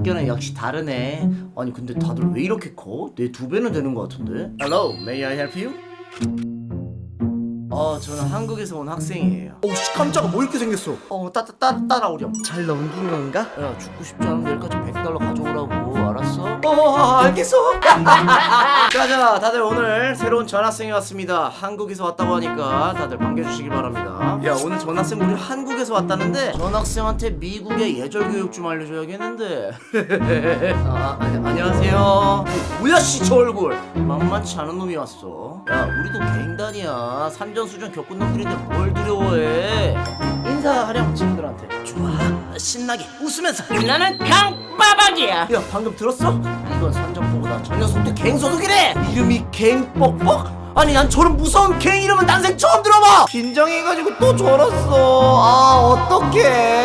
학교는 역시 다르네. 아니 근데 다들 왜 이렇게 커? 내 두 배는 되는 것 같은데. Hello, may I help you? 어, 저는 한국에서 온 학생이에요. 오씨 깜짝아 뭐 이렇게 생겼어 어, 따, 따, 따, 따라오렴. 잘 넘긴 건가? 야, 죽고 싶지 않은데 여기까지 100달러 가져오라고. 알았어? 어 알겠어 자자, 다들 오늘 새로운 전학생이 왔습니다. 한국에서 왔다고 하니까 다들 반겨주시기 바랍니다. 야, 오늘 전학생 우리 한국에서 왔다는데 전학생한테 미국의 예절 교육 좀 알려줘야겠는데. 아, 아니, 안녕하세요. 뭐야, 씨, 저 얼굴. 만만치 않은 놈이 왔어. 야, 우리도 갱단이야. 산전수전 겪은 놈들인데 뭘 두려워해. 인사하렴, 친구들한테. 좋아, 신나게 웃으면서. 나는 강빠박이야. 야 방금 들었어? 이건 선전포고다 저 녀석도 갱소독이래 이름이 갱뻑뻑? 아니 난 저런 무서운 갱 이름은 난생 처음 들어봐 긴장해가지고 또 저랬어 아 어떡해